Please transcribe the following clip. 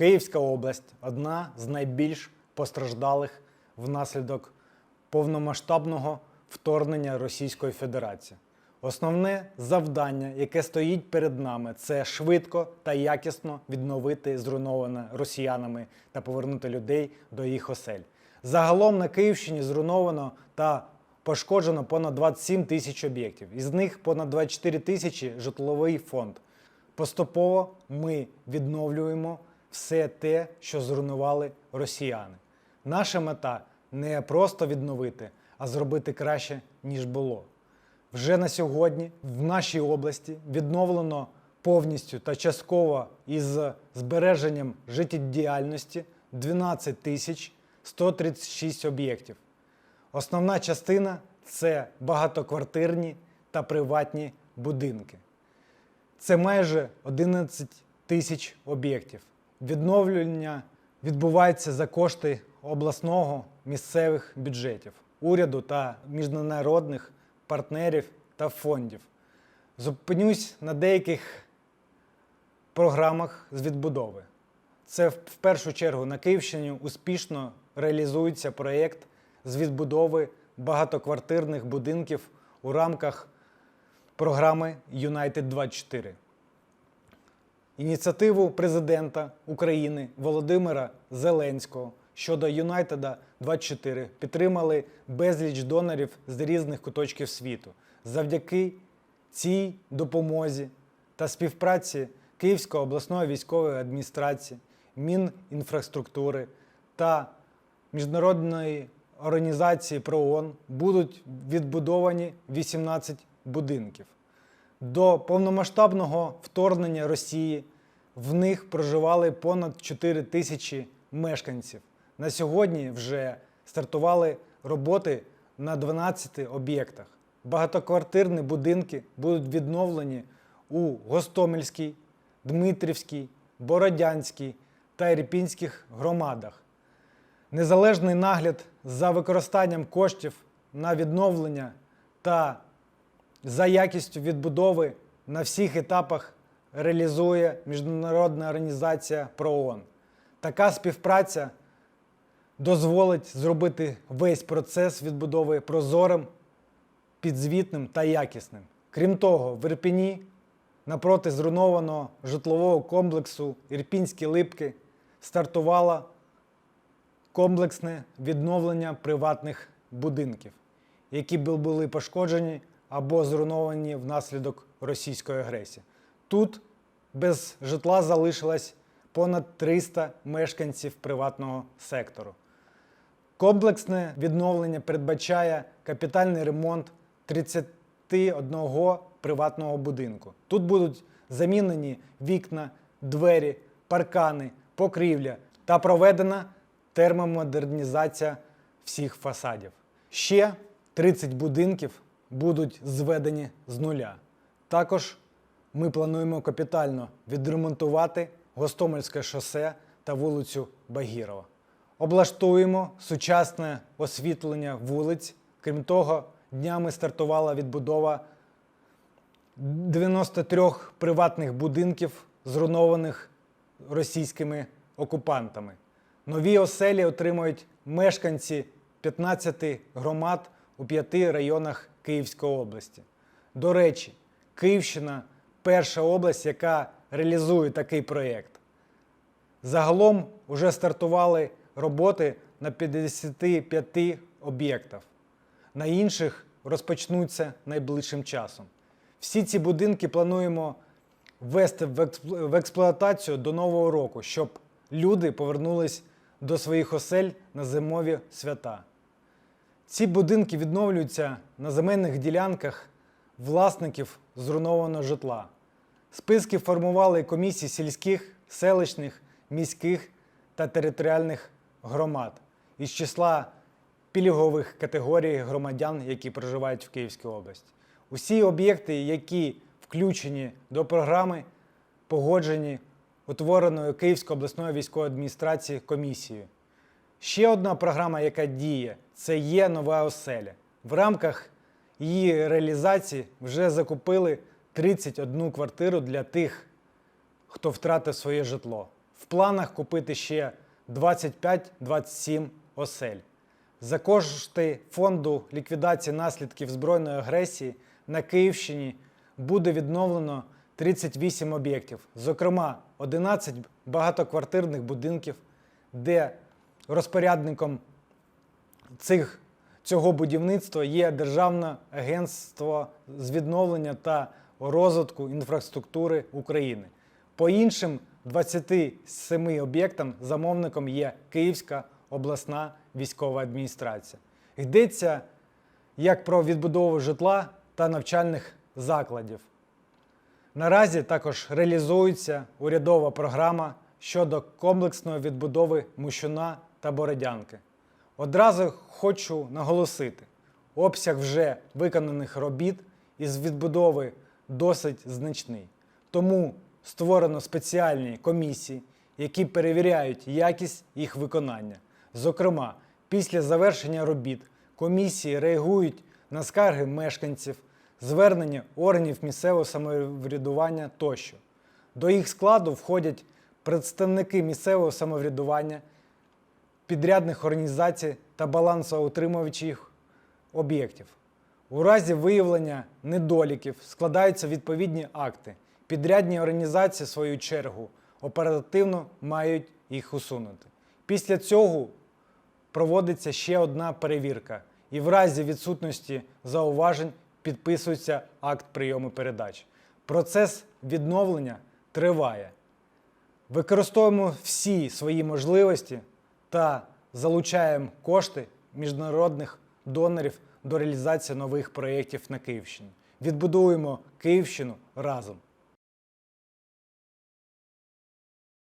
Київська область одна з найбільш постраждалих внаслідок повномасштабного вторгнення Російської Федерації. Основне завдання, яке стоїть перед нами, це швидко та якісно відновити зруйноване росіянами та повернути людей до їх осель. Загалом на Київщині зруйновано та пошкоджено понад 27 тисяч об'єктів. Із них понад 24 тисячі житловий фонд. Поступово ми відновлюємо все те, що зруйнували росіяни. Наша мета не просто відновити, а зробити краще, ніж було. Вже на сьогодні в нашій області відновлено повністю та частково із збереженням життєдіяльності 12 тисяч 136 об'єктів. Основна частина це багатоквартирні та приватні будинки. Це майже 11 тисяч об'єктів. Відновлення відбувається за кошти обласного місцевих бюджетів, уряду та міжнародних партнерів та фондів. Зупинюсь на деяких програмах з відбудови. Це в першу чергу на Київщині успішно реалізується проєкт з відбудови багатоквартирних будинків у рамках програми United 24. Ініціативу президента України Володимира Зеленського щодо Юнайтеда 24 підтримали безліч донорів з різних куточків світу. Завдяки цій допомозі та співпраці Київської обласної військової адміністрації, Мінінфраструктури та міжнародної організації ПРООН будуть відбудовані 18 будинків. До повномасштабного вторгнення Росії в них проживали понад 4 тисячі мешканців. На сьогодні вже стартували роботи на 12 об'єктах. Багатоквартирні будинки будуть відновлені у Гостомельській, Дмитрівській, Бородянській та Ірпінських громадах. Незалежний нагляд за використанням коштів на відновлення та за якістю відбудови на всіх етапах реалізує Міжнародна організація ПРООН. Така співпраця дозволить зробити весь процес відбудови прозорим, підзвітним та якісним. Крім того, в Ірпіні напроти зруйнованого житлового комплексу Ірпінські липки стартувало комплексне відновлення приватних будинків, які були пошкоджені або зруйновані внаслідок російської агресії. Тут без житла залишилось понад 300 мешканців приватного сектору. Комплексне відновлення передбачає капітальний ремонт 31 приватного будинку. Тут будуть замінені вікна, двері, паркани, покрівля та проведена термомодернізація всіх фасадів. Ще 30 будинків будуть зведені з нуля. Також ми плануємо капітально відремонтувати Гостомельське шосе та вулицю Багірова. Облаштуємо сучасне освітлення вулиць. Крім того, днями стартувала відбудова 93 приватних будинків, зруйнованих російськими окупантами. Нові оселі отримують мешканці 15 громад у п'яти районах Київської області. До речі, Київщина перша область, яка реалізує такий проєкт. Загалом вже стартували роботи на 55 об'єктах. На інших розпочнуться найближчим часом. Всі ці будинки плануємо ввести в експлуатацію до нового року, щоб люди повернулись до своїх осель на зимові свята. Ці будинки відновлюються на земельних ділянках власників зруйнованого житла. Списки формували комісії сільських, селищних, міських та територіальних громад із числа пільгових категорій громадян, які проживають в Київській області. Усі об'єкти, які включені до програми, погоджені утвореною Київською обласною військовою адміністрацією комісією. Ще одна програма, яка діє, це є нова оселя. В рамках її реалізації вже закупили 31 квартиру для тих, хто втратив своє житло. В планах купити ще 25-27 осель. За кошти фонду ліквідації наслідків збройної агресії на Київщині буде відновлено 38 об'єктів, зокрема 11 багатоквартирних будинків, де розпорядником цих, цього будівництва є Державне агентство з відновлення та розвитку інфраструктури України. По іншим 27 об'єктам замовником є Київська обласна військова адміністрація. Йдеться як про відбудову житла та навчальних закладів. Наразі також реалізується урядова програма щодо комплексної відбудови Мущуна та Бородянки. Одразу хочу наголосити, обсяг вже виконаних робіт із відбудови досить значний. Тому створено спеціальні комісії, які перевіряють якість їх виконання. Зокрема, після завершення робіт комісії реагують на скарги мешканців, звернення органів місцевого самоврядування тощо. До їх складу входять представники місцевого самоврядування, підрядних організацій та балансоутримувачів об'єктів. У разі виявлення недоліків складаються відповідні акти. Підрядні організації, в свою чергу, оперативно мають їх усунути. Після цього проводиться ще одна перевірка, і в разі відсутності зауважень підписується акт прийому передач. Процес відновлення триває. Використовуємо всі свої можливості та залучаємо кошти міжнародних донорів до реалізації нових проєктів на Київщині. Відбудуємо Київщину разом.